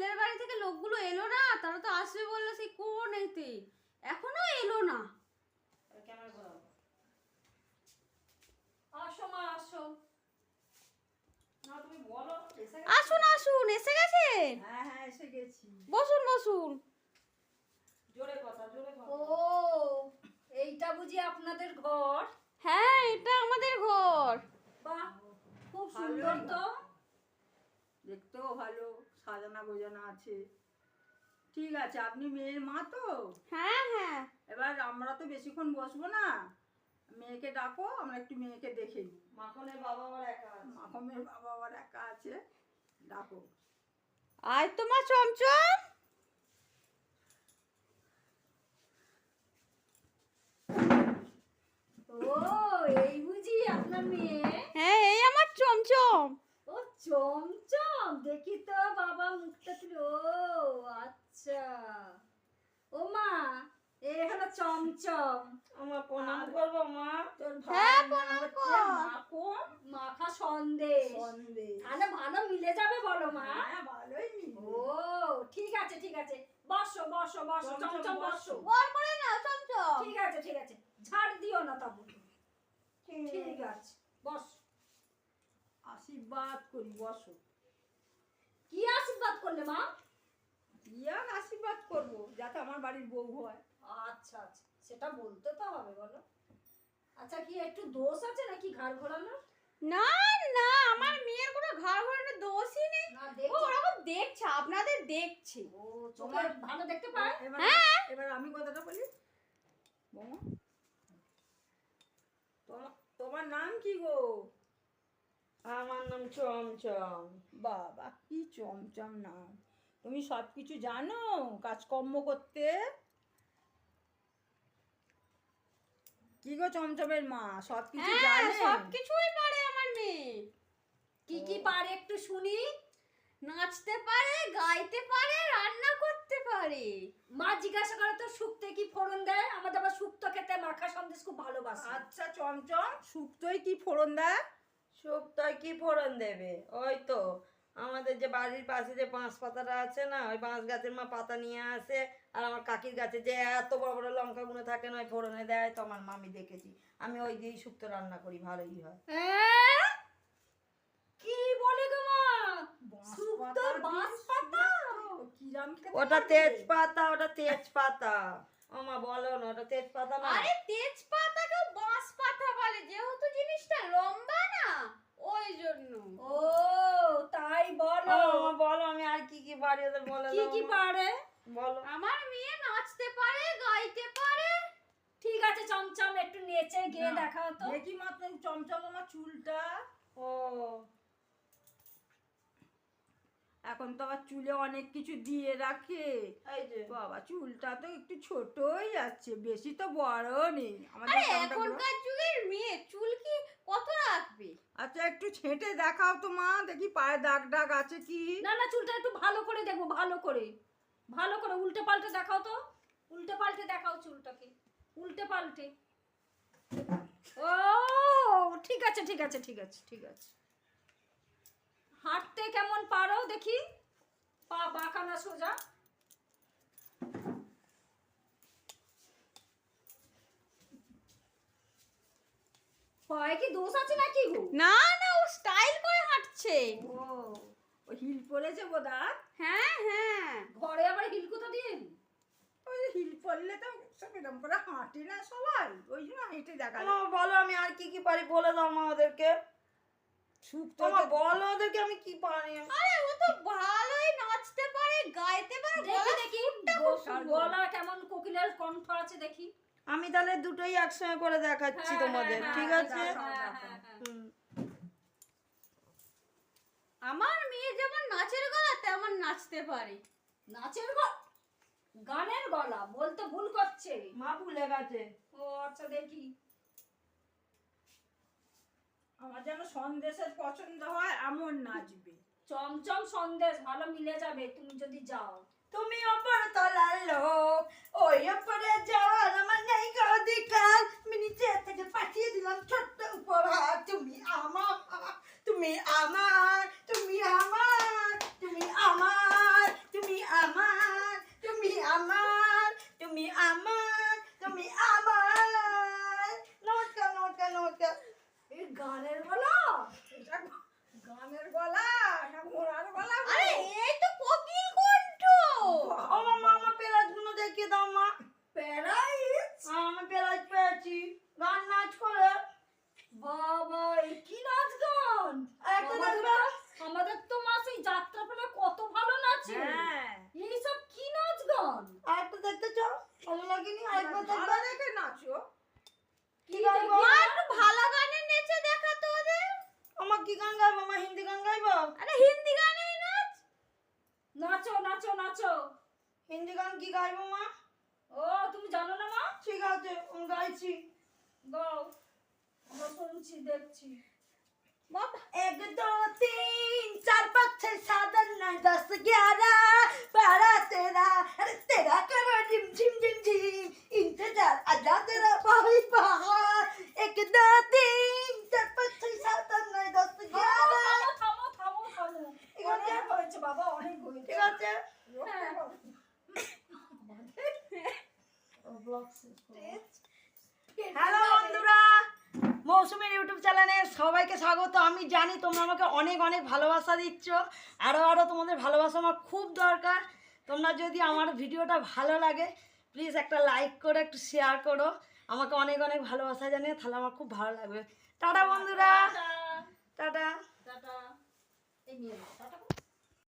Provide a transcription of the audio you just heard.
ছেলের বাড়ি থেকে লোকগুলো এলো না? তারা তো আসবে বলল সেই কোন এতে এখনও এলো না। ক্যামেরা করো আসো মা আসো। না তুমি বলো এসে গেছো? আসুন আসুন এসে গেছেন হ্যাঁ হ্যাঁ এসে গেছি। বসুন বসুন। জোরে কথা জোরে কথা। ও এইটা বুঝি আপনাদের ঘর? হ্যাঁ এটা আমাদের ঘর বাহ খুব ভালোই সুন্দর তো দেখতেও ভালো সাজানো গোজানা আছে। ঠিক আছে আপনি মেয়ের মা তো? হ্যাঁ হ্যাঁ। এবার আমরা তো বেশিক্ষণ বসবো না। মেয়েকে ডাকো আমরা একটু মেয়েকে দেখে নিই। মাখনের বাবা আবার একা মাখনের বাবা আবার একা আছে। ডাকো। আয় তোমার চমচম ও এই বুঝি আপনার মেয়ে হ্যাঁ এই আমার চমচম ও চমচম দেখি তো বাবা মুখটা তুলে ও আচ্ছা ও মা এ হলো চমচম। আমার প্রণাম করব মা। তোর হ্যাঁ, প্রণাম কর। মাখন মাখা। সন্দেশ। সন্দেশ। তাহলে ভালো মিলে যাবে বলো মা। হ্যাঁ ভালোই ও ঠিক আছে ঠিক আছে। বসো বসো বসো চমচম বসো। বসো। বল করে না চমচম। ঠিক আছে ঠিক আছে। ঝাড় দিও না তবু ঠিক আছে। বস। আশীর্বাদ করি বসো। কি আশীর্বাদ করলে মা? কি আশীর্বাদ করব যাতে আমার বাড়ির বউ হয়। আচ্ছা আচ্ছা। সেটা বলতে তো হবে বলো। আচ্ছা কি একটু দোষ আছে নাকি ঘাড় ঘোরানো না না আমার মেয়ের কোনো ঘর ঘোরানোর দোষই নেই। ও ওরকম দেখছে আপনাদের দেখছে। ও চোখে ভালো দেখতে পায়? এবার হ্যাঁ। এবার আমি কথাটা বলি। বৌমা। তোমার তোমার নাম কি গো? আমার নাম চমচম। বাবা কি চমচম নাম। তুমি সব কিছু জানো কাজকর্ম করতে? কি গো চমচমের মা? সব কিছু হ্যাঁ জানে? সব কিছুই পারে আমার মেয়ে। কি কি পারে একটু শুনি? নাচতে পারে গাইতে পারে রান্না করতে পারে। মা জিজ্ঞাসা করে তো শুক্তে কি ফোড়ন দেয়? আমাদের আবার শুক্তো খেতে মাখা সন্দেশ খুব ভালোবাসে। আচ্ছা চমচম। শুক্তোয় কি ফোড়ন দেয়? শুক্তোয় কি ফোড়ন দেবে? ওই তো। আমাদের যে বাড়ির পাশে যে বাঁশ পাতাটা আছে না ওই বাঁশ গাছের মা পাতা নিয়ে আসে আর আমার কাকির গাছে যে এত বড় বড় লঙ্কা লঙ্কাগুলো থাকে না ওই ফোড়নে দেয় তো আমার মামি দেখেছি। আমি ওই দিয়েই শুক্তো রান্না করি ভালোই হয়? কি বলে গো মা? শুক্তো পাতা বাঁশ পাতা? ওটা তেজপাতা ওটা তেজপাতা। ও মা বলো না ওটা তেজপাতা না। আরে তেজপাতাকেও বাঁশ পাতা বলে যেহেতু জিনিসটা লম্বা না ওই জন্য। ও তাই ও বলো মা বলো আমি আর কি কি পারি ওদের বলে কি কি পারে? বলো। আমার মেয়ে নাচতে পারে গাইতে পারে। ঠিক আছে চমচম একটু নেচে গিয়ে দেখাও তো। দেখি মাত্র চমচম আমার চুলটা। ও। এখন তো আবার চুলে অনেক কিছু দিয়ে রাখে। বাবা চুলটা তো একটু ছোটই আছে বেশি তো বড় নেই। আমাদের আরে জামাটা বড়। এখনকার যুগের মেয়ে চুল কি কত রাখবে আচ্ছা একটু ছেঁটে দেখাও তো মা দেখি পায়ে দাগ দাগ আছে কি? না না চুলটা একটু ভালো করে দেখব ভালো করে ভালো করে উল্টে পাল্টে দেখাও তো উল্টে পাল্টে দেখাও চুলটাকে উল্টে পাল্টে। ও ঠিক আছে ঠিক আছে ঠিক আছে ঠিক আছে। হাঁটতে কেমন পারো দেখি? পা বাঁকা না সোজা। পায়ে কি দোষ আছে নাকি গো? না হাঁটছে ও ও হিল পরেছে বোধা হ্যাঁ হ্যাঁ। ঘরে আবার হিল কোথা দিয়ে এলি? ওই হিল পরলে তো সব এরকম করে হাঁটে না সবাই। ওই জন্য হেঁটে দেখা বলো আমি আর কি কি পারি? বলে দাও মা ওদেরকে। শুক্তো তোমার বলো ওদেরকে আমি কি পারি? আরে ও তো ভালোই নাচতে পারে গাইতে পারে দেখি গলা দেখি। খুব গলা কেমন কোকিলের কণ্ঠ আছে দেখি। আমি তাহলে দুটোই একসঙ্গে করে দেখাচ্ছি হ্যাঁ, তোমাদের হ্যাঁ, ঠিক হ্যাঁ, আছে হ্যাঁ, হ্যাঁ, হ্যাঁ, হ্যাঁ। হুম। আমার মেয়ে যেমন নাচের গলা তেমন নাচতে পারে। নাচের গানের গলা বলতে ভুল করছে। মা ভুলে গেছে। ও আচ্ছা দেখি। আমার যেন সন্দেশের পছন্দ হয় এমন নাচবে। চমচম সন্দেশ ভালো মিলে যাবে তুমি যদি যাও। তুমি ওপর তলার লোক ওই ওপরে যাওয়ার আমার নেই মামা হিন্দি গান গাইবো? আরে হিন্দি গানেই নাচ। নাচো নাচো নাচো। হিন্দি গান কি গাইবো মা? ও তুমি জানো না মা? ঠিক আছে গাইছি। গাও আমরা শুনছি দেখছি। एक दो তিন চার পাঁচ छः सात नौ दस ग्यारह बारह तेरह তেরা तेरा करो झिम झिम झिम झिम इंतजार आजा तेरा भाई হ্যালো বন্ধুরা! মৌসুমীর ইউটিউব চ্যানেলে সবাইকে স্বাগত। আমি জানি তোমরা আমাকে অনেক অনেক ভালোবাসা দিচ্ছ। আরও আরও তোমাদের ভালোবাসা আমার খুব দরকার। তোমরা যদি আমার ভিডিওটা ভালো লাগে প্লিজ একটা লাইক করো একটু শেয়ার করো। আমাকে অনেক অনেক ভালোবাসা জানিয়ে তাহলে আমার খুব ভালো লাগবে। টাটা বন্ধুরা! টাটা। টাটা।